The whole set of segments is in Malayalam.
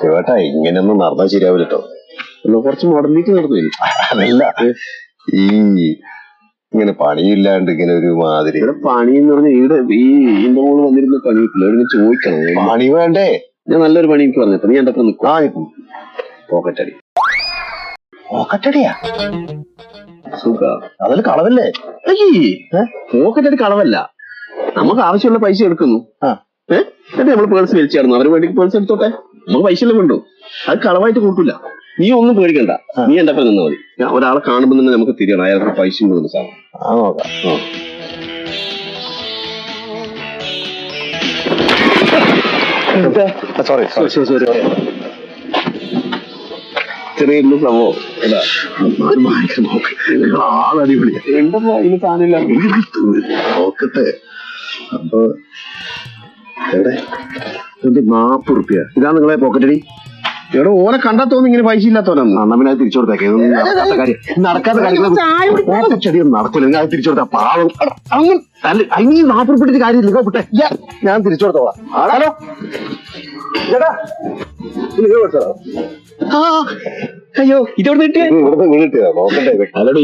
ശിവേട്ടാ ഇങ്ങനെയൊന്നും നടന്നാ ശരിയാവില്ല കേട്ടോ കുറച്ച് മോഡലിലേക്ക് നടന്നു അതല്ല ഈ ഇങ്ങനെ പണിയില്ലാണ്ട് ഇങ്ങനെ ഒരു മാതിരി. ഇവിടെ പണി എന്ന് പറഞ്ഞാൽ ഇവിടെ ഈ എന്റെ മോൾ വന്നിരുന്ന പണി ഇവിടെ ചോദിക്കണം. പണി വേണ്ടേ? ഞാൻ നല്ലൊരു പണി എനിക്ക് പറഞ്ഞു നീ എന്റെ ഒപ്പം നിൽക്കും ആ പോക്കറ്റ് അടി. പോക്കറ്റടിയാ സുഖ. അതിൽ കളവല്ലേ? പോക്കറ്റടി കളവല്ല. നമുക്ക് ആവശ്യമുള്ള പൈസ എടുക്കുന്നു. എന്നിട്ട് നമ്മൾ പേഴ്സ് വലിച്ചു ചേർന്നു അവർ വേണ്ടി പേഴ്സ് എടുത്തോട്ടെ? നമുക്ക് പൈസ എല്ലാം വേണ്ടു. അത് കളവായിട്ട് കൂട്ടില്ല നീ ഒന്നും പേടിക്കണ്ട. നീ എന്റെ അപ്പം നിന്നാ മതി. ഞാൻ ഒരാളെ കാണുമ്പോൾ തന്നെ നമുക്ക് തിരിയണം. അയാൾക്ക് പൈസ ഉണ്ടെന്ന് സാർ ആ. നോക്കാം സോറി സോറി ചെറിയ സംഭവം. നോക്കട്ടെ. അപ്പൊ എവിടെ? ഇത് നാപ്പത് റുപ്യ. ഇതാ നിങ്ങളെ പോക്കറ്റടി എവിടെ ഓനെ കണ്ടാ തോന്നി ഇങ്ങനെ പൈസ ഇല്ലാത്തവനാണ് അണ്ണാമിനെ തിരിച്ചു കൊടുത്തേക്കെ. ഇതൊന്നും നടക്കാത്ത കാര്യം. നടക്കാത്ത കാര്യം ഒന്നും നടക്കില്ല നിങ്ങൾ അത് തിരിച്ചു കൊടുത്താ പാവം. എടാ, അങ്ങനെ അല്ല നാപ്പത് റുപ്യ കാര്യമില്ല. ഇങ്ങോ വിട്ടെ. ഞാൻ തിരിച്ചു കൊടുത്തോളാം. ഹലോ. ചേട്ടാ നിങ്ങൾ കൊടുത്തോ? അയ്യോ ഇതോടെ കിട്ടിയ?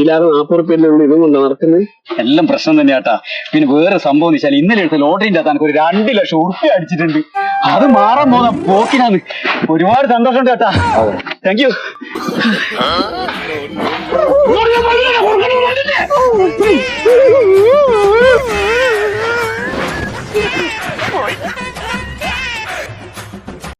ഇല്ലാതെ നാപ്പത് റുപ്യല്ലുള്ള ഇതും കൊണ്ട് നടക്കുന്നത് എല്ലാം പ്രശ്നം തന്നെയാട്ടാ. പിന്നെ വേറെ സംഭവം എന്ന് വെച്ചാൽ ഇന്നലെ എടുത്ത ലോട്ടറിന്റെ അകത്ത് ഒരു രണ്ട് ലക്ഷം ഉറുപ്പ്യ അടിച്ചിട്ടുണ്ട്. അത് മാറാൻ പോകാൻ പോക്കിനാന്ന്. ഒരുപാട് സന്തോഷമുണ്ട് കേട്ടാ. Thank you